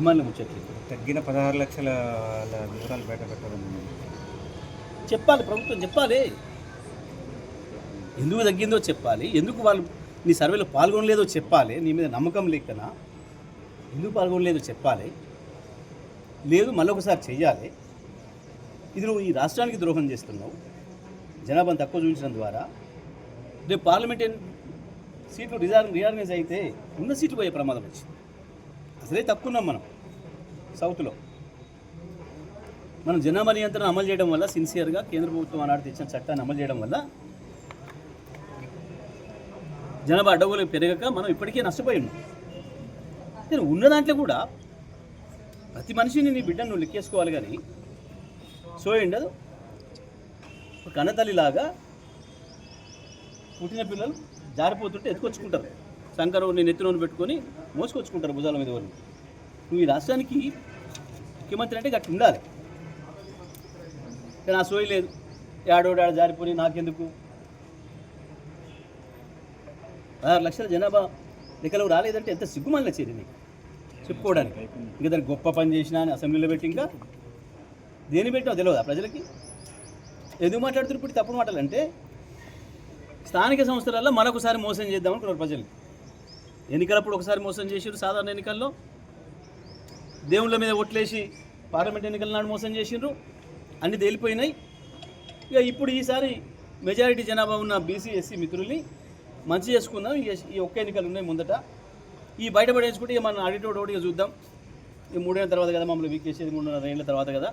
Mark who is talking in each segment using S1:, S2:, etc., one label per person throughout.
S1: దిగ్మాల ముచ్చట్లు.
S2: తగ్గిన పదహారు లక్షల వివరాలు బయట పెట్టాలని
S1: చెప్పాలి ప్రభుత్వం చెప్పాలి. ఎందుకు తగ్గిందో చెప్పాలి. ఎందుకు వాళ్ళు నీ సర్వేలో పాల్గొనలేదో చెప్పాలి. నీ మీద నమ్మకం లేకనా? ఎందుకు పాల్గొనలేదో చెప్పాలి. లేదు మళ్ళొకసారి చెయ్యాలి. ఇది నువ్వు ఈ రాష్ట్రానికి ద్రోహం చేస్తున్నావు. జనాభాను తక్కువ చూపించడం ద్వారా. రేపు పార్లమెంట్ ఎన్- సీట్లు రిజార్ రీఆర్గనైజ్ అయితే ఉన్న సీట్లు పోయే ప్రమాదం వచ్చింది. అసలే తక్కువ ఉన్నాం మనం. సౌత్లో. మనం జనాభా నియంత్రణ అమలు చేయడం వల్ల సిన్సియర్గా కేంద్ర ప్రభుత్వం ఆనాడు తెచ్చిన చట్టాన్ని అమలు చేయడం వల్ల జనాభా అడ్డగోలు పెరగక మనం ఇప్పటికే నష్టపోయి ఉన్నాం. నేను ఉన్న దాంట్లో కూడా ప్రతి మనిషిని నీ బిడ్డను నువ్వు లెక్కేసుకోవాలి కానీ సో ఉండదు ఒక కన్నతల్లిలాగా పుట్టిన పిల్లలు జారిపోతుంటే ఎత్తుకొచ్చుకుంటారు. శంకరు నేను ఎత్తులోని పెట్టుకొని మోసుకొచ్చుకుంటారు భుజాల మీద వాళ్ళు నువ్వు ఈ రాష్ట్రానికి ముఖ్యమంత్రి అంటే గట్టి ఉండాలి. కానీ ఆ సోయి లేదు. ఏడోడాడు జారిపోయి నాకెందుకు? ఆరు లక్షల జనాభా లెక్కలు రాలేదంటే ఎంత సిగ్గుమల్ల చర్య నీకు? చెప్పుకోవడానికి. ఇంకా దానికి గొప్ప పని చేసినా అని అసెంబ్లీలో పెట్టి ఇంకా దేని పెట్టావు తెలియదా ప్రజలకి? ఎందుకు మాట్లాడుతున్నారు ఇప్పుడు తప్పుడు మాటలు అంటే స్థానిక సంస్థలలో మరొకసారి మోసం చేద్దాం అనుకున్నారు ప్రజలు. ఎన్నికలప్పుడు ఒకసారి మోసం చేసారు సాధారణ ఎన్నికల్లో. దేవుళ్ళ మీద ఓట్లేసి పార్లమెంట్ ఎన్నికల నాడు మోసం చేసిండ్రు. అన్ని తేలిపోయినాయి. ఇక ఇప్పుడు ఈసారి మెజారిటీ జనాభా ఉన్న బీసీ ఎస్సీ మిత్రుల్ని మంచి చేసుకుందాం. ఈ ఒక్క ఎన్నికలు ఉన్నాయి ముందట. ఈ బయటపడేసుకుంటే ఇక మన ఆడిటోడ్ ఒకటిగా చూద్దాం. ఈ మూడేళ్ళ తర్వాత కదా మమ్మల్ని వీకేసేది మూడున్నర ఏళ్ళ తర్వాత కదా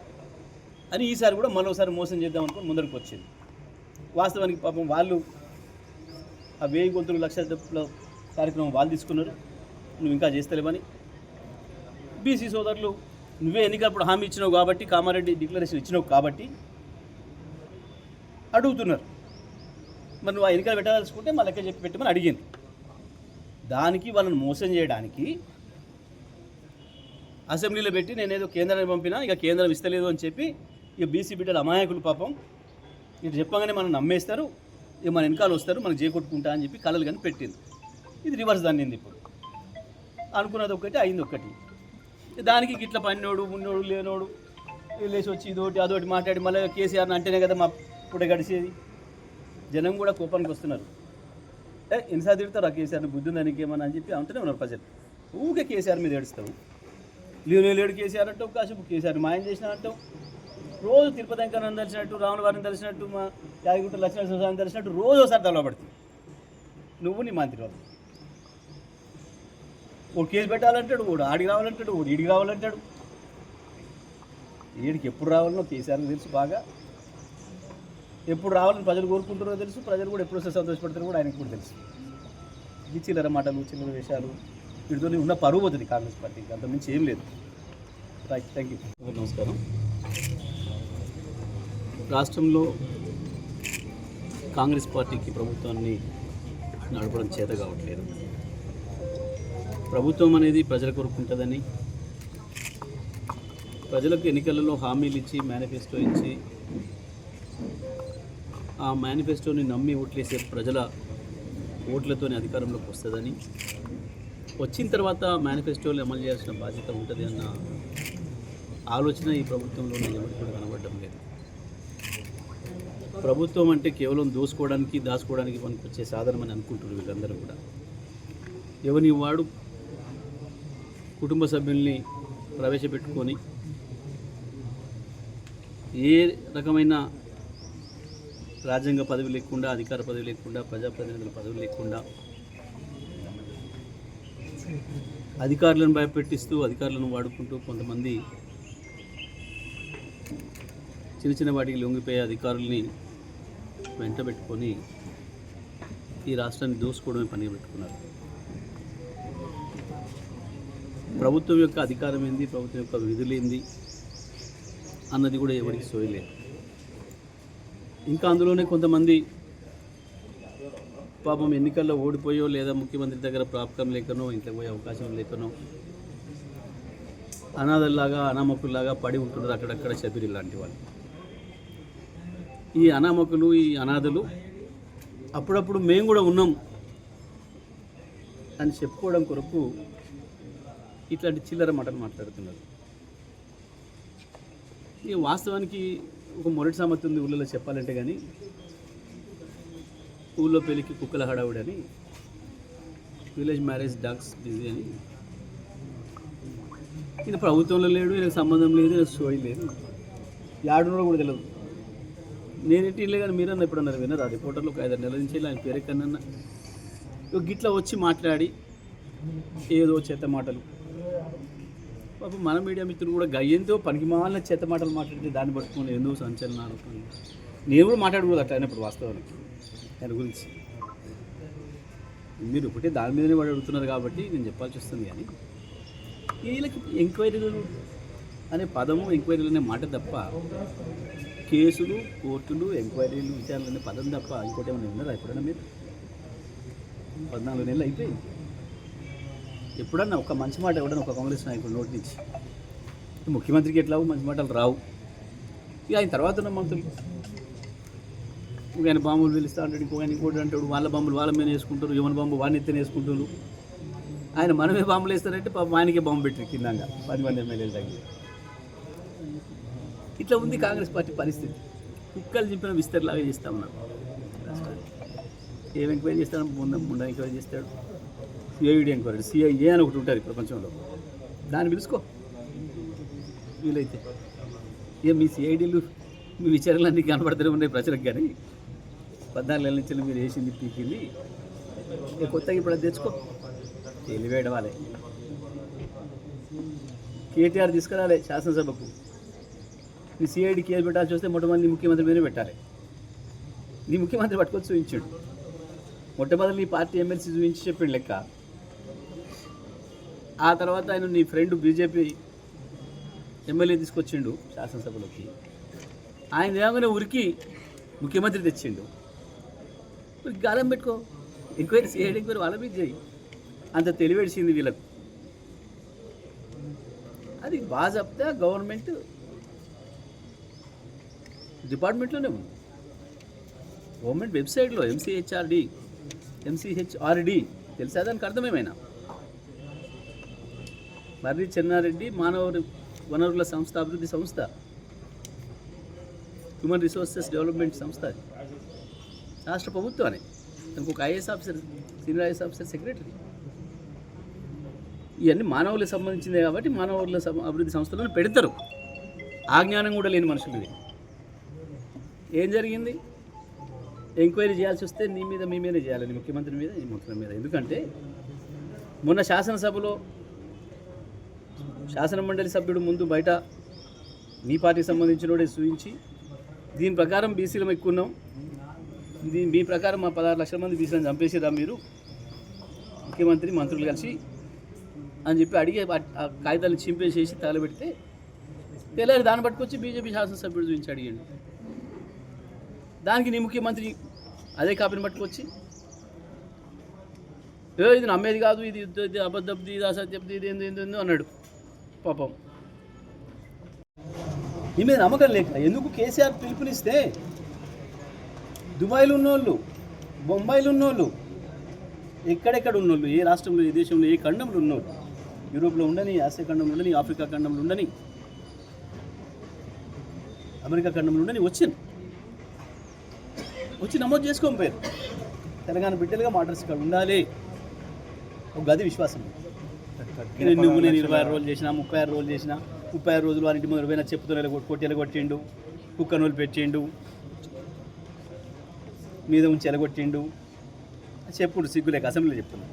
S1: అని ఈసారి కూడా మరోసారి మోసం చేద్దాం అనుకుని ముందరికి వచ్చింది. వాస్తవానికి పాపం వాళ్ళు ఆ వేయి గొంతులు లక్షల కార్యక్రమం వాళ్ళు తీసుకున్నారు. నువ్వు ఇంకా చేస్తలేవని. బీసీ సోదరులు నువ్వే ఎన్నికలప్పుడు హామీ ఇచ్చినావు కాబట్టి కామారెడ్డి డిక్లరేషన్ ఇచ్చినావు కాబట్టి అడుగుతున్నారు. మరి నువ్వు ఆ ఎన్నికలు పెట్టదలుచుకుంటే మా లెక్క చెప్పి పెట్టమని అడిగింది. దానికి వాళ్ళని మోసం చేయడానికి అసెంబ్లీలో పెట్టి నేనేదో కేంద్రాన్ని పంపినా ఇక కేంద్రం ఇస్తలేదు అని చెప్పి ఇక బీసీ బిడ్డలు అమాయకులు పాపం ఇది చెప్పగానే మనం నమ్మేస్తారు ఇక మన వెనకాల వస్తారు మనం చేకొట్టుకుంటా అని చెప్పి కళలు కానీ పెట్టింది. ఇది రివర్స్ దాన్ని ఇప్పుడు? అనుకున్నది ఒకటి అయింది ఒకటి దానికి గిట్ల పన్నోడు ఉన్నోడు లేనోడు లేచి వచ్చి ఇదోటి అదోటి మాట్లాడి మళ్ళీ కేసీఆర్ని అంటేనే కదా మా పూట గడిచేది జనం కూడా కోపానికి వస్తున్నారు. ఏ ఎన్నిసార్లు తిడతారు ఆ కేసీఆర్ని? బుద్ధి దానికి ఏమని అని చెప్పి అంటూనే ఉన్నారు ప్రజలు. ఊకే కేసీఆర్ మీద ఏడుస్తావు లేడు లేడు కేసీఆర్ అంటావు కాసేపు కేసీఆర్ మాయం చేసిన అంటావు. రోజు తిరుపతి వెంకన్న తెలిసినట్టు రాముల వారిని తెలిసినట్టు మా యాదగిరిగుట్ట లక్ష్మణ దర్శినట్టు రోజు ఒకసారి తలవబడుతుంది నువ్వు నీ మంత్రి వాళ్ళు ఓ కేసు పెట్టాలంటాడు ఓడు ఆడికి రావాలంటాడు ఓడు ఈడికి రావాలంటాడు. ఈడికి ఎప్పుడు రావాలనో కేసీఆర్కి తెలుసు బాగా. ఎప్పుడు రావాలని ప్రజలు కోరుకుంటారో తెలుసు ప్రజలు కూడా ఎప్పుడు వస్తే సంతోషపడతారో కూడా ఆయనకు కూడా తెలుసు. ఇది చిల్లర మాటలు చిల్లర వేషాలు వీటితో ఉన్న పరువు పోతుంది కాంగ్రెస్ పార్టీకి అంత మించి ఏం లేదు. రైట్ థ్యాంక్ యూ నమస్కారం. రాష్ట్రంలో కాంగ్రెస్ పార్టీకి ప్రభుత్వాన్ని నడపడం చేత కావట్లేదు. ప్రభుత్వం అనేది ప్రజల కొరకు ఉంటుందని ప్రజలకు ఎన్నికలలో హామీలు ఇచ్చి మేనిఫెస్టో ఇచ్చి ఆ మేనిఫెస్టోని నమ్మి ఓట్లేసే ప్రజల ఓట్లతోనే అధికారంలోకి వస్తుందని వచ్చిన తర్వాత మేనిఫెస్టోని అమలు చేయాల్సిన బాధ్యత ఉంటుంది అన్న ఆలోచన ఈ ప్రభుత్వంలో ఎవరికి కూడా కనబడడం లేదు. ప్రభుత్వం అంటే కేవలం దోసుకోవడానికి దాచుకోవడానికి పనికొచ్చే సాధనం అని అనుకుంటున్నారు వీళ్ళందరూ కూడా. ఎవని వాడు కుటుంబ సభ్యుల్ని ప్రవేశపెట్టుకొని ఏ రకమైన రాజ్యాంగ పదవి లేకుండా అధికార పదవి లేకుండా ప్రజాప్రతినిధుల పదవి లేకుండా అధికారులను భయపెట్టిస్తూ అధికారులను వాడుకుంటూ కొంతమంది చిన్న చిన్న వాటికి లొంగిపోయే అధికారుల్ని వెంటబెట్టుకొని ఈ రాష్ట్రాన్ని దోసుకోవడమే పనిగా పెట్టుకున్నారు. ప్రభుత్వం యొక్క అధికారం ఏంది? ప్రభుత్వం యొక్క విధులు ఏంది? అన్నది కూడా ఎవరికి సోయలేదు ఇంకా అందులోనే కొంతమంది పాపం ఎన్నికల్లో ఓడిపోయో లేదా ముఖ్యమంత్రి దగ్గర ప్రాప్తం లేకనో ఇంట్లో పోయే అవకాశం లేకనో అనాథల్లాగా అనామకుల్లాగా పడి ఉంటున్నారు అక్కడక్కడ చబిరి లాంటి వాళ్ళు. ఈ అనామకులు ఈ అనాథలు అప్పుడప్పుడు మేము కూడా ఉన్నాం అని చెప్పుకోవడం కొరకు ఇట్లాంటి చిల్లర మాటలు మాట్లాడుతున్నారు. ఈ వాస్తవానికి ఒక మొరటి సామెత ఉంది ఊళ్ళో చెప్పాలంటే కానీ ఊళ్ళో పెళ్ళికి కుక్కల హడావుడి అని విలేజ్ మ్యారేజ్ డాగ్స్ బిజీ అని. ఈయన ప్రభుత్వంలో లేడు ఈయనకు సంబంధం లేదు ఈయన సోయి లేదు. యాడున్నో కూడా తెలియదు నేనేంటి ఇల్లే కానీ మీరన్నా ఇప్పుడు అన్నారు వినరా రిపోర్టర్లు ఒక ఐదారు నెలల నుంచి ఆయన పేరు కన్నా గిట్లా వచ్చి మాట్లాడి ఏదో చేత మాటలు. పాపం మన మీడియా మిత్రులు కూడా గయ్యంతో పనికి మాలిన చేత మాటలు మాట్లాడితే దాన్ని పట్టుకుని ఎందుకు సంచలనాలు నేను కూడా మాట్లాడకూడదు అట్లా అయినప్పుడు వాస్తవానికి దాని గురించి. మీరు ఒకటే దాని మీదనే వాడు అడుగుతున్నారు కాబట్టి నేను చెప్పాల్సి వస్తుంది కానీ వీళ్ళకి ఎంక్వైరీలు అనే పదము ఎంక్వైరీలు అనే మాట తప్ప కేసులు కోర్టులు ఎంక్వైరీలు విచారణలు అనే పదం తప్ప ఇంకోటి ఏమైనా విన్నారా ఎప్పుడైనా మీరు? పద్నాలుగు నెలలు అయిపోయింది. ఎప్పుడన్నా ఒక మంచి మాట ఎవడన్నా ఒక కాంగ్రెస్ నాయకుడు నోటి నుంచి ముఖ్యమంత్రికి ఎట్లా మంచి మాటలు రావు. ఇక ఆయన తర్వాత ఉన్న మంత్రులు. ఆయన బాంబులు పిలుస్తా అంటాడు ఇంకో ఆయన ఇంకోటి అంటాడు వాళ్ళ బాంబులు వాళ్ళ మీద వేసుకుంటారు యువన బాంబు వాడిని ఎత్తున వేసుకుంటారు. ఆయన మనమే బాంబులు వేస్తారంటే పాపం ఆయనకే బాంబు పెట్టారు కిందంగా పది మంది ఎమ్మెల్యేలు తగ్గి ఇట్లా ఉంది కాంగ్రెస్ పార్టీ పరిస్థితి. కుక్కలు చింపిన విస్తరిలాగా చేస్తా ఉన్నారు. రాష్ట్రాన్ని. ఏం ఎంక్వైరీ చేస్తాడు ముందు ముందు ఎంక్వైరీ చేస్తాడు. సిఐడి ఎంక్వైరీ సిఐఏ అని ఒకటి ఉంటుంది ప్రపంచంలో. దాన్ని పిలుచుకో. వీలైతే. ఏ మీ సిఐడీలు మీ విచారాలన్నీ కనబడుతూనే ఉన్నాయి ప్రజలకు కానీ. పద్నాలుగు నెలల నుంచి మీరు వేసింది పీకింది. కొత్తగా ఇప్పుడు అది తెచ్చుకో. తెలివేయడం వాళ్ళే. కేటీఆర్ తీసుకురాలే శాసనసభకు. నీ సిఐడి కేసు పెట్టాల్సి వస్తే మొట్టమొదటి ముఖ్యమంత్రి మీదనే పెట్టాలి. నీ ముఖ్యమంత్రి పట్టుకొని చూపించాడు. మొట్టమొదటి నీ పార్టీ ఎమ్మెల్సీ చూపించి చెప్పిండు లెక్క. ఆ తర్వాత ఆయన నీ ఫ్రెండ్ బీజేపీ ఎమ్మెల్యే తీసుకొచ్చిండు శాసనసభలోకి. ఆయన ఏమైనా ఉరికి ముఖ్యమంత్రి తెచ్చిండు. మరి గాలం పెట్టుకో. ఎంక్వైరీ చేయడం ఎంక్వైరీ వాళ్ళ మీద చేయి. అంత తెలివేడిసింది వీళ్ళకు. అది బాజాప్తా గవర్నమెంట్ డిపార్ట్మెంట్లోనే ఉంది. గవర్నమెంట్ వెబ్సైట్లో ఎంసీహెచ్ఆర్డి ఎంసీహెచ్ఆర్డి తెలుసా? దానికి అర్థమేమైనా మర్రి చెన్నారెడ్డి మానవ వనరుల సంస్థ అభివృద్ధి సంస్థ హ్యూమన్ రిసోర్సెస్ డెవలప్మెంట్ సంస్థ అది. రాష్ట్ర ప్రభుత్వాన్ని దానికి ఒక IAS officer senior IAS officer secretary. ఇవన్నీ మానవులకు సంబంధించిందే కాబట్టి మానవుల అభివృద్ధి సంస్థలను పెడతారు. ఆ జ్ఞానం కూడా లేని మనుషులు ఏం జరిగింది? ఎంక్వైరీ చేయాల్సి వస్తే నీ మీద మీ మీదే చేయాలని ముఖ్యమంత్రి మీద ఈ మంత్రుల మీద. ఎందుకంటే మొన్న శాసనసభలో శాసన మండలి సభ్యుడు ముందు బయట మీ పార్టీకి సంబంధించినోడే సూచించి దీని ప్రకారం బీసీలం ఎక్కున్నాం దీని మీ ప్రకారం మా పదహారు లక్షల మంది బీసీలను చంపేసిరా మీరు. ముఖ్యమంత్రి మంత్రులు కలిసి అని చెప్పి అడిగి ఆ- కాగితాలు చింపేసేసి తగలబెడితే తెల్లారి దాన్ని పట్టుకొచ్చి బీజేపీ శాసనసభ్యుడు చూపించి అడిగాడు. దానికి నీ ముఖ్యమంత్రి అదే కాపీని పట్టుకొచ్చి ఏ ఇది నమ్మేది కాదు ఇది అబద్ధబ్ది ఇది అసత్యబ్ది ఇది ఏంది ఏందో అన్నాడు. పాపం. ఈ మీద నమ్మకం లేక ఎందుకు కేసీఆర్ పిలుపునిస్తే? దుబాయ్లో ఉన్నోళ్ళు బొంబాయిలో ఉన్నోళ్ళు ఎక్కడెక్కడ ఉన్నోళ్ళు ఏ రాష్ట్రంలో ఏ దేశంలో ఏ ఖండంలో ఉన్నోళ్ళు? యూరోప్లో ఉండని ఆసియా ఖండంలో ఉండని ఆఫ్రికా ఖండంలో ఉండని అమెరికా ఖండంలో ఉండని వచ్చింది. వచ్చి నమోదు చేసుకోని పోయారు తెలంగాణ బిడ్డలుగా మాటర్స్ ఇక్కడ ఉండాలి. ఒక గది విశ్వాసం. నువ్వు నేను ఇరవై ఆరు రోజులు చేసిన ముప్పై ఆరు రోజులు చేసిన ముప్పై ఆరు రోజులు వారింటి ముందు పోయిన చెప్పుతో కొట్టి ఎలగొట్టిండు కుక్క నూలు పెట్టిండు మీద ఉంచి ఎలగొట్టిండు చెప్పుడు సిగ్గులేక అసెంబ్లీలో చెప్తున్నా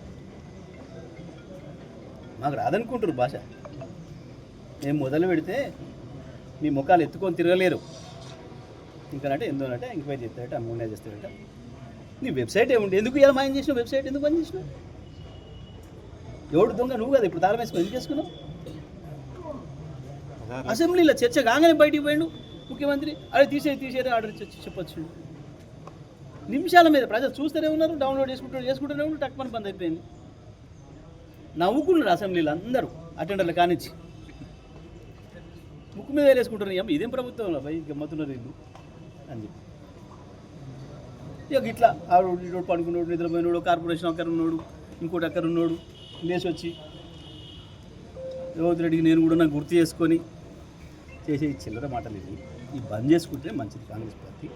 S1: మాకు రాదనుకుంటారు భాష. మేము మొదలు పెడితే మీ ముఖాలు ఎత్తుకొని తిరగలేరు. ఇంకానంటే ఎందుకంటే ఎంక్వైరీ చేస్తారట అమ్మూనే చేస్తారట. నీ వెబ్సైట్ ఏముంది ఎందుకు ఇలా మాయం చేసినావు? వెబ్సైట్ ఎందుకు పని చేసినావు? ఎవడు దొంగ? నువ్వు కదా ఇప్పుడు తాళం వేసుకొని ఎందుకు చేసుకున్నావు? అసెంబ్లీలో చర్చ కాగానే బయటికి పోయిండు ముఖ్యమంత్రి. అదే తీసేది తీసేది ఆర్డర్ ఇచ్చి చెప్పొచ్చు. నిమిషాల మీద ప్రజలు చూస్తూనే ఉన్నారు డౌన్లోడ్ చేసుకుంటారు చేసుకుంటూనే ఉన్నారు టక్మని బంద్ అయిపోయింది. నవ్వుకున్నారు అసెంబ్లీలో అందరూ అటెండర్లు కానిచ్చి. ముక్కు మీద వేసుకుంటారు ఏం ఇదేం ప్రభుత్వం భయ్ గమ్మతున్నారు వీళ్ళు అని చెప్పి. ఇక ఇట్లా ఆడు పడుకున్నాడు నిద్రపోయినాడు కార్పొరేషన్ అక్కడ ఉన్నాడు ఇంకోటి అక్కడ ఉన్నాడు లేచి వచ్చి రేవంత్ రెడ్డికి నేను కూడా నాకు గుర్తు చేసుకొని చేసే చిల్లర మాటలు ఇవి. ఈ బంద్ చేసుకుంటే మంచిది కాంగ్రెస్ పార్టీ.